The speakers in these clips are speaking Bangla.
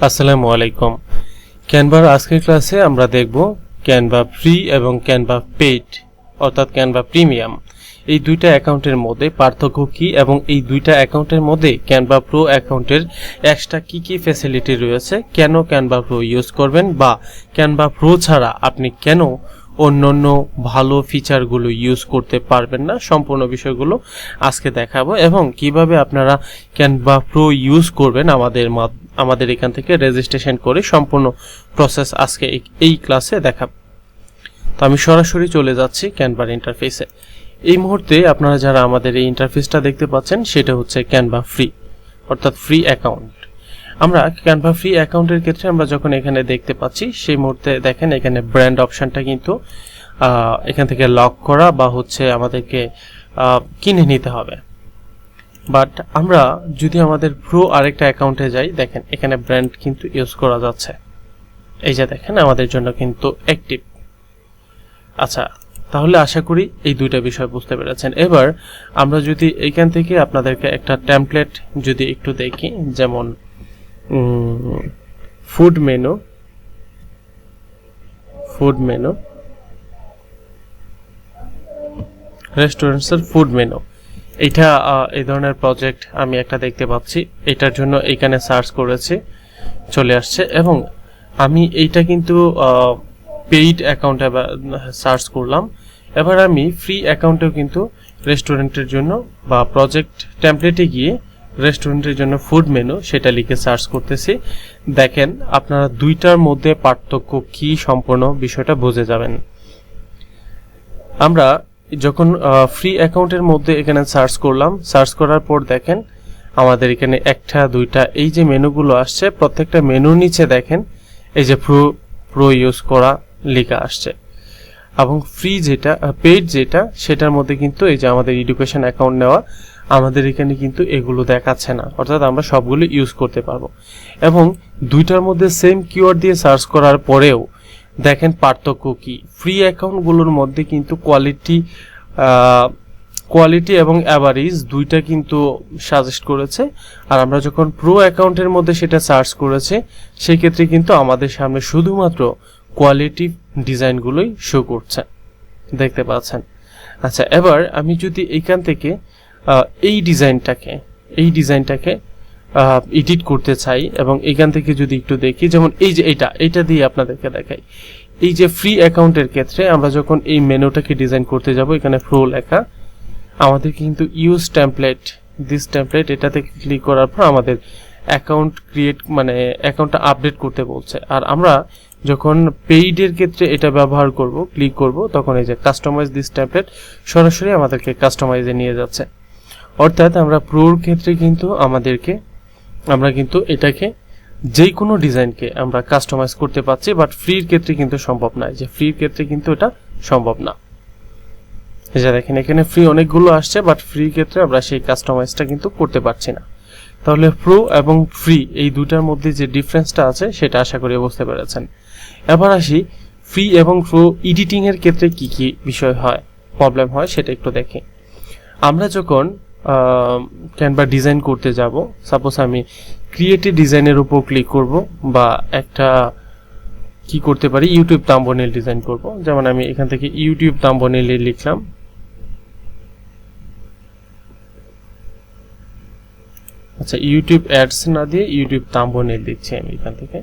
আসসালামু আলাইকুম। ক্যানভার আজকের ক্লাসে আমরা দেখব ক্যানভা ফ্রি এবং ক্যানভা পেইড অর্থাৎ ক্যানভা প্রিমিয়াম এই দুইটা অ্যাকাউন্টের মধ্যে পার্থক্য কি এবং এই দুইটা অ্যাকাউন্টের মধ্যে ক্যানভা প্রো অ্যাকাউন্টের এক্সট্রা কি কি ফ্যাসিলিটি রয়েছে? কেন ক্যানভা প্রো ইউজ করবেন বা ক্যানভা প্রো ছাড়া আপনি কেন অন্যান্য ভালো ফিচারগুলো ইউজ করতে পারবেন না? সম্পূর্ণ বিষয়গুলো আজকে দেখাবো এবং কীভাবে আপনারা ক্যানভা প্রো ইউজ করবেন আমাদের মাধ- আমাদের এখান থেকে রেজিস্ট্রেশন করে সম্পূর্ণ প্রসেস আজকে এই- ক্লাসে দেখাবো তো আমি সরাসরি চলে যাচ্ছি ক্যানভার ইন্টারফেসে এই মুহূর্তে আপনারা যারা আমাদের এই ইন্টারফেসটা দেখতে পাচ্ছেন, সেটা হচ্ছে ক্যানভা ফ্রি অর্থাৎ ফ্রি অ্যাকাউন্ট আমরা ক্যানভা ফ্রি অ্যাকাউন্টের ক্ষেত্রে আমরা যখন এখানে দেখতে পাচ্ছি, সেই মুহূর্তে দেখেন এখানে ব্র্যান্ড অপশানটা কিন্তু এখান থেকে লক করা বা হচ্ছে আমাদেরকে কিনে নিতে হবে। বাট আমরা যদি আমাদের প্রো আরেকটা অ্যাকাউন্টে যাই, দেখেন এখানে ব্র্যান্ড কিন্তু ইউজ করা যাচ্ছে। এই যে দেখেন, আমাদের জন্য কিন্তু অ্যাক্টিভ আচ্ছা তাহলে আশা করি এই দুইটা বিষয় বুঝতে পেরেছেন। এবার আমরা যদি এইখান থেকে আপনাদেরকে একটা টেমপ্লেট যদি একটু দেখি, যেমন ফুড মেনু ফুড মেনু রেস্টুরেন্টসের ফুড মেনু আহ, এই ধরনের প্রজেক্ট আমি একটা দেখতে পাচ্ছি। এটার জন্য এইখানে সার্চ করেছি চলে আসছে এবং আমি এইটা কিন্তু পেইড অ্যাকাউন্টে সার্চ করলাম। এবার আমি ফ্রি অ্যাকাউন্টেও কিন্তু রেস্টুরেন্টের জন্য বা প্রজেক্ট টেমপ্লেটে গিয়ে রেস্টুরেন্টের জন্য ফুড মেনু সেটা লিখে সার্চ করতেছি। দেখেন আপনারা দুইটার মধ্যে পার্থক্য কি সম্পূর্ণ বিষয়টা বুঝে যাবেন। আমরা যখন ফ্রি অ্যাকাউন্টের মধ্যে এখানে সার্চ করলাম সার্চ করার পর দেখেন, আমাদের এখানে একটা, দুইটা, এই যে মেনুগুলো আসছে, প্রত্যেকটা মেনুর নিচে দেখেন, এই যে প্রো প্রো ইউজ করা লেখা আসছে। এবং ফ্রি যেটা পেইড যেটা, সেটার মধ্যে কিন্তু এই যে আমাদের এডুকেশন অ্যাকাউন্ট নেওয়া, আমাদের এখানে কিন্তু এগুলো দেখাচ্ছে না। অর্থাৎ আমরা সবগুলো ইউজ করতে পারব। এবং দুইটার মধ্যে সেম কিওয়ার্ড দিয়ে সার্চ করার পরেও দেখেন পার্থক্য কি? ফ্রি অ্যাকাউন্টগুলোর মধ্যে কিন্তু কোয়ালিটি কোয়ালিটি এবং অ্যাভারেজ দুইটা কিন্তু সাজেস্ট করেছে। আর আমরা যখন প্রো অ্যাকাউন্টের মধ্যে সেটা সার্চ করেছে সেই ক্ষেত্রে কিন্তু আমাদের সামনে শুধুমাত্র কোয়ালিটি ডিজাইনগুলোই শো করছে। দেখতে পাচ্ছেন? আচ্ছা এবার আমি যদি এইখান থেকে এই ডিজাইনটাকে এই ডিজাইনটাকে এডিট করতে চাই এবং এখান থেকে যদি একটু দেখি, যেমন এই যে এটা এটা দিয়ে আপনাদেরকে দেখাই। এই যে ফ্রি অ্যাকাউন্টের ক্ষেত্রে আমরা যখন এই মেনুটাকে ডিজাইন করতে যাব, এখানে প্রো লেখা, আমাদের কিন্তু ইউজ টেমপ্লেট দিস টেমপ্লেট এটাতে ক্লিক করার পর আমাদের অ্যাকাউন্ট ক্রিয়েট মানে অ্যাকাউন্টটা আপডেট করতে বলছে। আর আমরা যখন পেইডের ক্ষেত্রে এটা ব্যবহার করব ক্লিক করব, তখন এই যে কাস্টমাইজ দিস টেমপ্লেট সরাসরি আমাদেরকে কাস্টমাইজে নিয়ে যাচ্ছে। অর্থাৎ আমরা প্রোর ক্ষেত্রে কিন্তু আমাদেরকে আমরা কিন্তু এটাকে যে কোনো ডিজাইনকে আমরা কাস্টমাইজ করতে পারছি বাট ফ্রির ক্ষেত্রে কিন্তু সম্ভব নয়। যে ফ্রির ক্ষেত্রে কিন্তু এটা সম্ভব না। যে দেখেন, এখানে ফ্রি অনেকগুলো আসছে বাট ফ্রি ক্ষেত্রে আমরা সেই কাস্টমাইজটা কিন্তু করতে পারছি না। তাহলে প্রো এবং ফ্রি এই দুটার মধ্যে যে ডিফারেন্সটা আছে, সেটা আশা করি বুঝতে পেরেছেন। এবার আসি ফ্রি এবং প্রো এডিটিংয়ের ক্ষেত্রে কি কি বিষয় হয় প্রবলেম হয়, সেটা একটু দেখি। আমরা যখন ক্যানভা ডিজাইন করতে যাব। সাপোজ আমি ক্রিয়েটিভ ডিজাইনের উপর ক্লিক করব বা একটা কি করতে পারি ইউটিউব তাম্বনেল ডিজাইন করব। যেমন আমি এখান থেকে ইউটিউব তাম্বনেলে লিখলাম। আচ্ছা ইউটিউব অ্যাডস না দিয়ে ইউটিউব তাম্বনেল দিচ্ছি আমি এখান থেকে।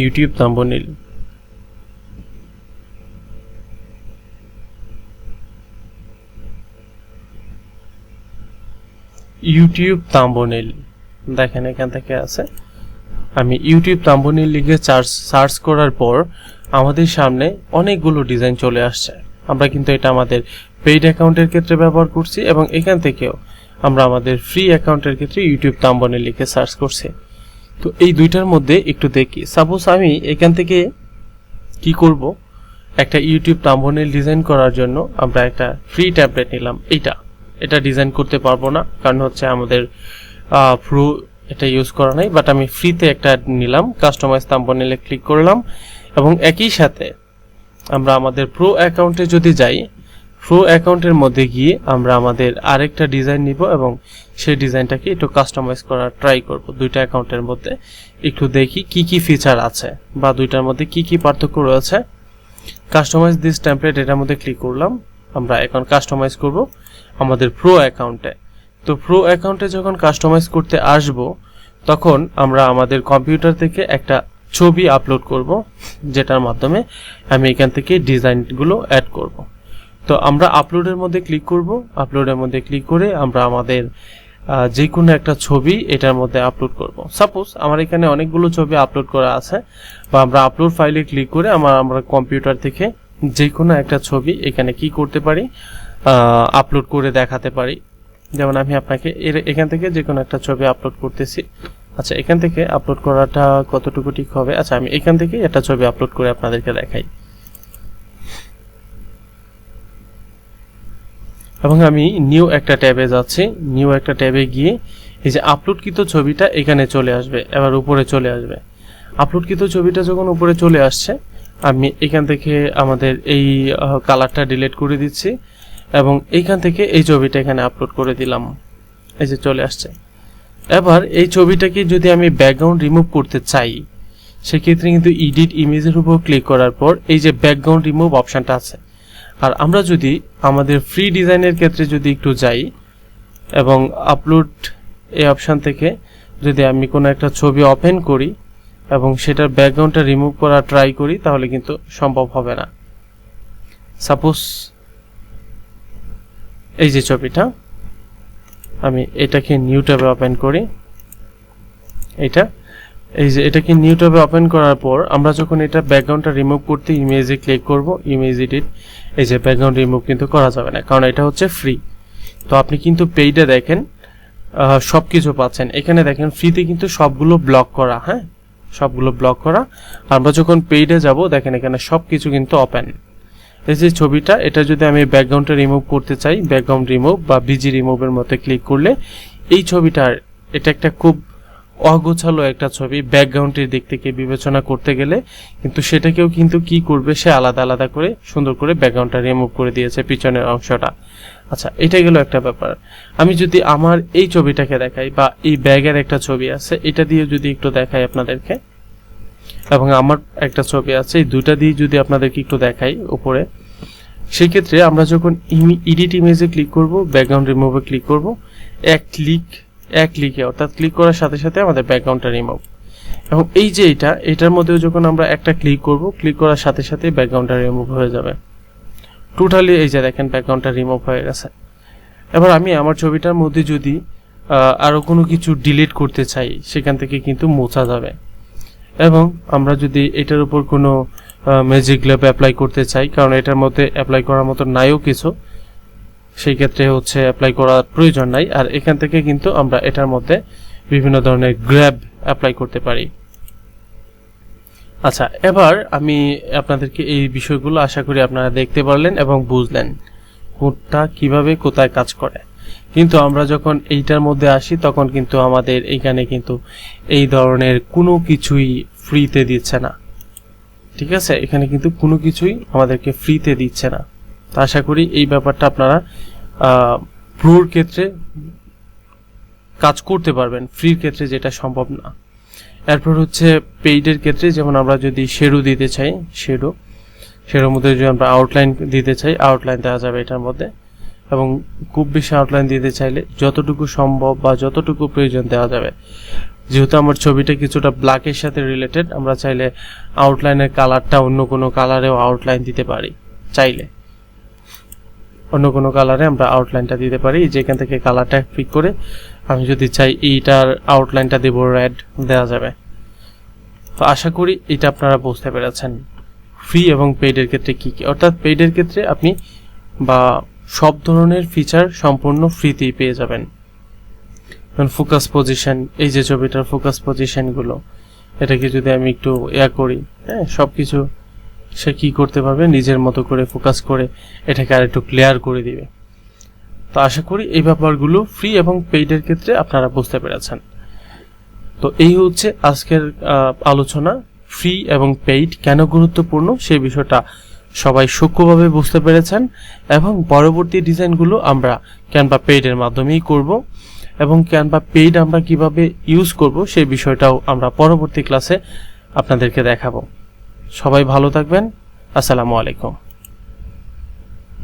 YouTube thumbnail YouTube thumbnail. দেখেন এখান থেকে আছে। আমি ইউটিউব তাম্বনেল লিখে সার্চ সার্চ করার পর আমাদের সামনে অনেকগুলো ডিজাইন চলে আসছে। আমরা কিন্তু এটা আমাদের পেইড অ্যাকাউন্টের ক্ষেত্রে ব্যবহার করছি এবং এখান থেকেও আমরা আমাদের ফ্রি অ্যাকাউন্টের ক্ষেত্রে ইউটিউব তাম্বনেল লিখে সার্চ করছি। তো এই দুইটার মধ্যে একটু দেখি। সাপোজ আমি এখান থেকে কি করব? একটা ইউটিউব তাম্বনেল ডিজাইন করার জন্য আমরা একটা ফ্রি ট্যাবলেট নিলাম। এইটা। এটা ডিজাইন করতে পারব না, কারণ হচ্ছে আমাদের প্রো এটা ইউজ করা নাই বাট আমি ফ্রিতে একটা নিলাম কাস্টমাইজ তাম্বনেলে ক্লিক করলাম, এবং একই সাথে আমরা আমাদের প্রো অ্যাকাউন্টে যদি যাই প্রো অ্যাকাউন্টের মধ্যে গিয়ে আমরা আমাদের আরেকটা ডিজাইন নিব এবং সেই ডিজাইনটাকে একটু কাস্টমাইজ করার ট্রাই করব, দুইটা অ্যাকাউন্টের মধ্যে। একটু দেখি কি কি ফিচার আছে, বা দুইটার মধ্যে কি কি পার্থক্য রয়েছে। কাস্টমাইজ দিস টেমপ্লেট এটার মধ্যে ক্লিক করলাম, আমরা এখন কাস্টমাইজ করব। আমাদের প্রো অ্যাকাউন্টে তো প্রো অ্যাকাউন্টে যখন কাস্টমাইজ করতে আসব, তখন আমরা আমাদের কম্পিউটার থেকে একটা ছবি আপলোড করব, যেটার মাধ্যমে আমি এখান থেকে ডিজাইনগুলো অ্যাড করব। তো আমরা আপলোডের মধ্যে ক্লিক করব। আপলোডের মধ্যে ক্লিক করে আমরা আমাদের যে কোনো একটা ছবি এটার মধ্যে আপলোড করব। সাপোজ আমার এখানে অনেকগুলো ছবি আপলোড করা আছে, বা আমরা আপলোড ফাইলে ক্লিক করে আমার, আমরা কম্পিউটার থেকে যে কোনো একটা ছবি এখানে কি করতে পারি? আপলোড করে দেখাতে পারি। যেমন আমি আপনাকে এর এখান থেকে যে কোনো একটা ছবি আপলোড করতেছি। আচ্ছা এখান থেকে আপলোড করাটা কতটুকু ঠিক হবে? আচ্ছা আমি এখান থেকে একটা ছবি আপলোড করে আপনাদেরকে দেখাই। এবং আমি নিউ একটা ট্যাবে যাচ্ছি। নিউ একটা ট্যাবে গিয়ে এই যে আপলোডকৃত ছবিটা এখানে চলে আসবে, এবার উপরে চলে আসবে। আপলোডকৃত ছবিটা যখন উপরে চলে আসছে, আমি এখান থেকে আমাদের এই কালারটা ডিলিট করে দিচ্ছি। এবং এইখান থেকে এই ছবিটা এখানে আপলোড করে দিলাম। এই যে চলে আসছে। এবার এই ছবিটাকে যদি আমি ব্যাকগ্রাউন্ড রিমুভ করতে চাই, সেক্ষেত্রে কিন্তু ইডিট ইমেজের উপর ক্লিক করার পর এই যে ব্যাকগ্রাউন্ড রিমুভ অপশানটা আছে। আর আমরা যদি আমাদের ফ্রি ডিজাইনের ক্ষেত্রে যদি একটু যাই এবং আপলোড এই অপশান থেকে যদি আমি কোনো একটা ছবি ওপেন করি এবং সেটার ব্যাকগ্রাউন্ডটা রিমুভ করা ট্রাই করি, তাহলে কিন্তু সম্ভব হবে না। সাপোজ এই যে ছবিটা, আমি এটাকে নিউ ট্যাবে ওপেন করি। এটা, এই যে এটাকে নিউ ট্যাবে ওপেন করার পর আমরা যখন এটা ব্যাকগ্রাউন্ডটা রিমুভ করতে ইমেজে ক্লিক করব ইমেজ এডিট এই যে ব্যাকগ্রাউন্ড রিমুভ কিন্তু করা যাবে না, কারণ এটা হচ্ছে ফ্রি তো আপনি কিন্তু পেইডে দেখেন সব কিছু পাচ্ছেন। এখানে দেখেন ফ্রিতে কিন্তু সবগুলো ব্লক করা হ্যাঁ? সবগুলো ব্লক করা। আমরা যখন পেইডে যাব, দেখেন এখানে সব কিছু কিন্তু ওপেন এই যে ছবিটা এটা যদি আমি ব্যাকগ্রাউন্ডটা রিমুভ করতে চাই ব্যাকগ্রাউন্ড রিমুভ বা বিজি রিমুভের মতো ক্লিক করলে, এই ছবিটার, এটা একটা খুব অগোছালো একটা ছবি ব্যাকগ্রাউন্ডের দিক থেকে বিবেচনা করতে গেলে, কিন্তু সেটাকেও কিন্তু কি করবে, সে আলাদা আলাদা করে, সুন্দর করে ব্যাকগ্রাউন্ডটা রিমুভ করে দিয়েছে পিছনের অংশটা। আচ্ছা এটা গেল একটা ব্যাপার। আমি যদি আমার এই ছবিটাকে দেখাই বা এই ব্যাগের একটা ছবি আছে, এটা দিয়ে যদি একটু দেখাই আপনাদেরকে। এবং আমার একটা ছবি আছে, এই দুইটা দিয়ে যদি আপনাদেরকে একটু দেখাই উপরে। সেই ক্ষেত্রে আমরা যখন এডিট ইমেজে ক্লিক করব ব্যাকগ্রাউন্ড রিমুভে ক্লিক করব, এক ক্লিক এক ক্লিকে অর্থাৎ ক্লিক করার সাথে সাথে আমাদের ব্যাকগ্রাউন্ডটা রিমুভ এবং এই যে এটা, এটার মধ্যেও যখন আমরা একটা ক্লিক করব ক্লিক করার সাথে সাথে ব্যাকগ্রাউন্ডটা রিমুভ হয়ে যাবে। টোটালি এই যে দেখেন ব্যাকগ্রাউন্ডটা রিমুভ হয়ে গেছে। এবার আমি আমার ছবিটার মধ্যে যদি আরও কোনো কিছু ডিলিট করতে চাই, সেখান থেকে কিন্তু মোছা যাবে। এবং আমরা যদি এটার উপর কোনো ম্যাজিক ল্যাব অ্যাপ্লাই করতে চাই, কারণ এটার মধ্যে অ্যাপ্লাই করার মতো নাইও কিছু, সেই ক্ষেত্রে হচ্ছে অ্যাপ্লাই করার প্রয়োজন নাই। আর এখান থেকে কিন্তু আমরা এটার মধ্যে বিভিন্ন ধরনের গ্র্যাব অ্যাপ্লাই করতে পারি। আচ্ছা এবার আমি আপনাদেরকে এই বিষয়গুলো আশা করি আপনারা দেখতে পারলেন এবং বুঝলেন কোনটা কীভাবে কোথায় কাজ করে। কিন্তু আমরা যখন এইটার মধ্যে আসি, তখন কিন্তু আমাদের এখানে কিন্তু এই ধরনের কোনো কিছুই ফ্রিতে দিচ্ছে না। ঠিক আছে? এখানে কিন্তু কোনো কিছুই আমাদেরকে ফ্রিতে দিচ্ছে না। তো আশা করি এই ব্যাপারটা আপনারা প্রোর ক্ষেত্রে কাজ করতে পারবেন ফ্রির ক্ষেত্রে যেটা সম্ভব না। এরপর হচ্ছে পেইডের ক্ষেত্রে, যেমন আমরা যদি শেডো দিতে চাই শেডো শেডোর মধ্যে যদি আমরা আউটলাইন দিতে চাই আউটলাইন দেওয়া যাবে এটার মধ্যে। এবং খুব বেশি আউটলাইন দিতে চাইলে যতটুকু সম্ভব বা যতটুকু প্রয়োজন দেওয়া যাবে। যেহেতু আমার ছবিটা কিছুটা ব্ল্যাকের সাথে রিলেটেড আমরা চাইলে আউটলাইনের কালারটা অন্য কোনো কালারেও আউটলাইন দিতে পারি, চাইলে। অন্য কোনো কালারে আমরা আউটলাইনটা দিতে পারি, যেখান থেকে কালারটা পিক করে আমি যদি চাই এইটার আউটলাইনটা দেব রেড দেওয়া যাবে। তো আশা করি এটা আপনারা বুঝতে পেরেছেন। ফ্রি এবং পেইডের ক্ষেত্রে কি কি? অর্থাৎ পেইডের ক্ষেত্রে আপনি বা সব ধরনের ফিচার সম্পূর্ণ ফ্রিতেই পেয়ে যাবেন। ফোকাস পজিশন এই যে ছবিটার ফোকাস পজিশনগুলো এটাকে যদি আমি একটু ইয়া করি হ্যাঁ সব কিছু সে কি করতে পারবে? নিজের মতো করে ফোকাস করে এটাকে আর একটু ক্লিয়ার করে দিবে। তো আশা করি এই ব্যাপারগুলো ফ্রি এবং পেইডের ক্ষেত্রে আপনারা বুঝতে পেরেছেন। তো এই হচ্ছে আজকের আলোচনা ফ্রি এবং পেইড কেন গুরুত্বপূর্ণ সেই বিষয়টা। সবাই সূক্ষ্মভাবে বুঝতে পেরেছেন এবং পরবর্তী ডিজাইনগুলো আমরা ক্যানভা পেইডের মাধ্যমেই করব এবং ক্যানভা পেইড আমরা কীভাবে ইউজ করব সেই বিষয়টাও আমরা পরবর্তী ক্লাসে আপনাদেরকে দেখাবো। সবাই ভালো থাকবেন। আসসালামু আলাইকুম।